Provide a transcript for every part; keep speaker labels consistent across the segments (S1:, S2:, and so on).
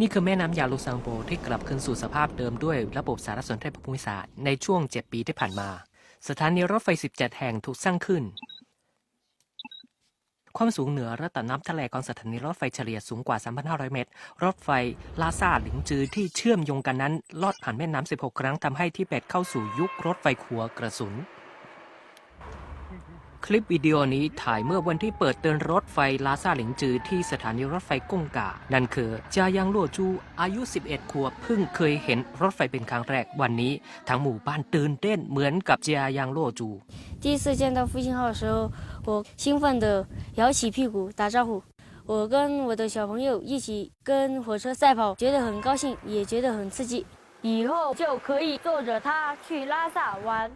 S1: นี่คือแม่น้ำยาลูซังโบที่กลับคืนสู่สภาพเดิมด้วยระบบสารสนเทศภูมิศาสตร์ในช่วง 7 ปีที่ผ่านมา สถานีรถไฟ 17 แห่งถูกสร้างขึ้น ความสูงเหนือระดับน้ำทะเลของสถานีรถไฟเฉลี่ยสูงกว่า 3,500 เมตร รถไฟลาซาหลิงจือที่เชื่อมโยงกันนั้น ลอดผ่านแม่น้ำ 16 ครั้งทำให้ทิเบตเข้าสู่ยุครถไฟขัวกระสุน คลิปวิดีโอนี้ถ่ายเมื่อวันที่เปิดเตือนรถไฟลาซาหลิงจือที่สถานีรถไฟก้งกา นั่นคือจายังลั่วจู อายุ 11 ขวบเพิ่งเคยเห็นรถไฟเป็นครั้งแรกวันนี้ ทั้งหมู่บ้านตื่นเต้นเหมือนกับจายังลั่วจู
S2: 第一次见到复兴号的时候，我兴奋地摇起屁股打招呼。我跟我的小朋友一起跟火车赛跑，觉得很高兴，也觉得很刺激。以后就可以坐着它去拉萨玩。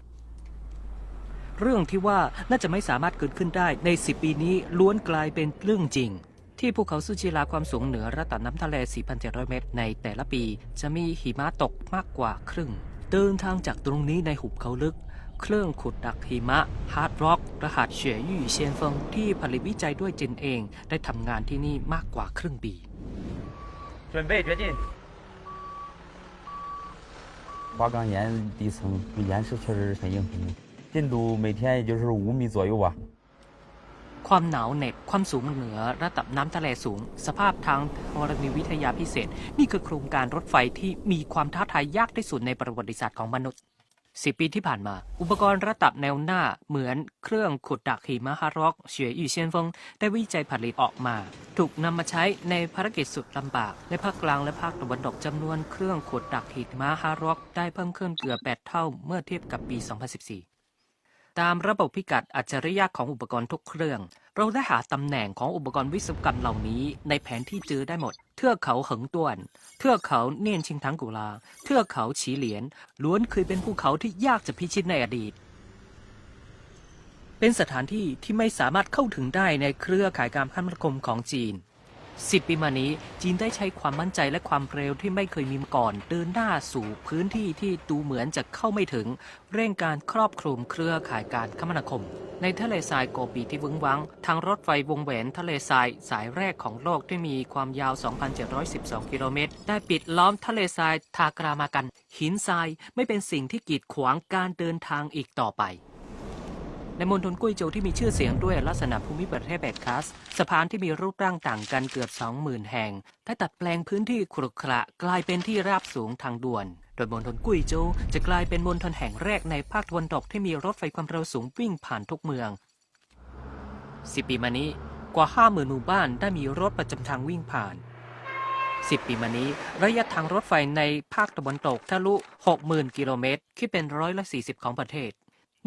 S1: เรื่องที่ว่าน่าจะไม่สามารถเกิดขึ้นได้ใน 10 ปีนี้ล้วนกลายเป็นเรื่องจริง ที่ภูเขาซูจิลาความสูงเหนือระดับน้ำทะเล 4,700 เมตร ในแต่ละปี จะมีหิมะตกมากกว่าครึ่ง เดินทางจากตรงนี้ในหุบเขาลึก เครื่องขุดดักหิมะฮาร์ดร็อกรหัสเฉวยยู่เซียนเฟิงที่ผลิตวิจัยด้วยจินเอง ได้ทำงานที่นี่มากกว่าครึ่งปี
S3: 准备决定。
S4: 花岗岩地层岩石确实是很硬很硬， 进度每天也就是五米左右吧。
S1: ความหนาวเหน็บความสูงเหนือระดับน้ำทะเลสูง สภาพทางธรณีวิทยาพิเศษ นี่คือโครงการรถไฟที่มีความท้าทายยากที่สุดในประวัติศาสตร์ของมนุษย์สิปีที่ผ่านมา อุปกรณ์ระดับแนวหน้าเหมือนเครื่องขุดดักหิมะฮาร็อกเฉวยอยู่เซียนฟงได้วิจัยผลิตออกมา ถูกนำมาใช้ในภารกิจสุดลำบาก ในภาคกลางและภาคตะวันตกจำนวนเครื่องขุดดักหิมะฮาร็อกได้เพิ่มขึ้นเกือบ8เท่าเมื่อเทียบกับปี 2014 ตามระบบพิกัดอัจฉริยะของอุปกรณ์ทุกเครื่อง เราได้หาตำแหน่งของอุปกรณ์วิศวกรรมเหล่านี้ ในแผนที่เจอได้หมด เทือกเขาเหิงต้วน เทือกเขาเนียนชิงทังกุลา เทือกเขาฉีเหลียน ล้วนเคยเป็นภูเขาที่ยากจะพิชิตในอดีต เป็นสถานที่ที่ไม่สามารถเข้าถึงได้ในเครือข่ายการคมนาคมของจีน สิบปีมานี้ จีนได้ใช้ความมั่นใจและความเร็วที่ไม่เคยมีมาก่อน เดินหน้าสู่พื้นที่ที่ดูเหมือนจะเข้าไม่ถึง เร่งการครอบคลุมเครือข่ายการคมนาคม ในทะเลทรายโกปีที่วึงวัง ทางรถไฟวงแหวนทะเลทรายสายแรกของโลกที่มีความยาว 2,712 กิโลเมตร ได้ปิดล้อมทะเลทรายทากรามากัน หินทรายไม่เป็นสิ่งที่กีดขวางการเดินทางอีกต่อไป ในมณฑลกุ้ยโจวที่มีชื่อเสียงด้วยลักษณะภูมิประเทศแบบคัส สะพานที่มีรูปร่างต่างกันเกือบ 20,000 แห่งได้ตัดแปลงพื้นที่ขรุขระกลายเป็นที่ราบสูงทางด่วน โดยมณฑลกุ้ยโจวจะกลายเป็นมณฑลแห่งแรกในภาคตะวันตกที่มีรถไฟความเร็วสูงวิ่งผ่านทุกเมืองสิปีมานี้กว่า 50,000 หมู่บ้านได้มีรถประจำทางวิ่งผ่าน 10 ปีมานี้ ระยะทางรถไฟในภาคตะวันตกทะลุ 60,000 กิโลเมตร คิดเป็นร้อยละ40 ของประเทศ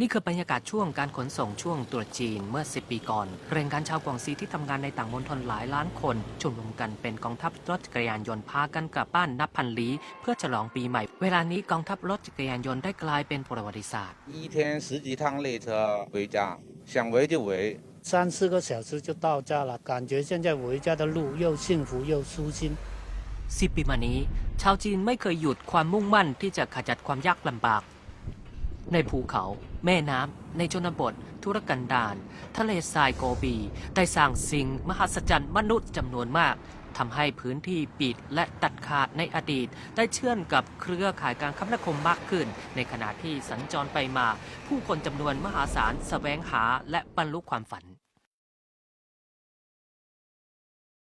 S1: นี่คือบรรยากาศช่วงการขนส่งช่วงตรุษจีนเมื่อ 10 ปีก่อน แรงงานชาวกวางซีที่ทำงานในต่างมณฑลหลายล้านคนชุมนุมกันเป็นกองทัพรถจักรยานยนต์พากันกลับบ้านนับพันลี้ เพื่อฉลองปีใหม่ เวลานี้กองทัพรถจักรยานยนต์ได้กลายเป็นประวัติศาสตร์
S5: 一天十几趟列车回家，想回就回。
S6: 三四个小时就到家了，感觉现在回家的路又幸福又舒心。
S1: สิบปีมานี้ ชาวจีนไม่เคยหยุดความมุ่งมั่นที่จะขจัดความยากลำบาก ในภูเขา แม่น้ำ ในชนบท ธุรกันดารทะเลทรายโกบี ได้สร้างสิ่งมหัศจรรย์มนุษย์จำนวนมากทำให้พื้นที่ปิดและตัดขาดในอดีต ได้เชื่อมกับเครือข่ายการคมนาคมมากขึ้น ในขณะที่สัญจรไปมา ผู้คนจำนวนมหาศาลแสวงหาและบรรลุความฝัน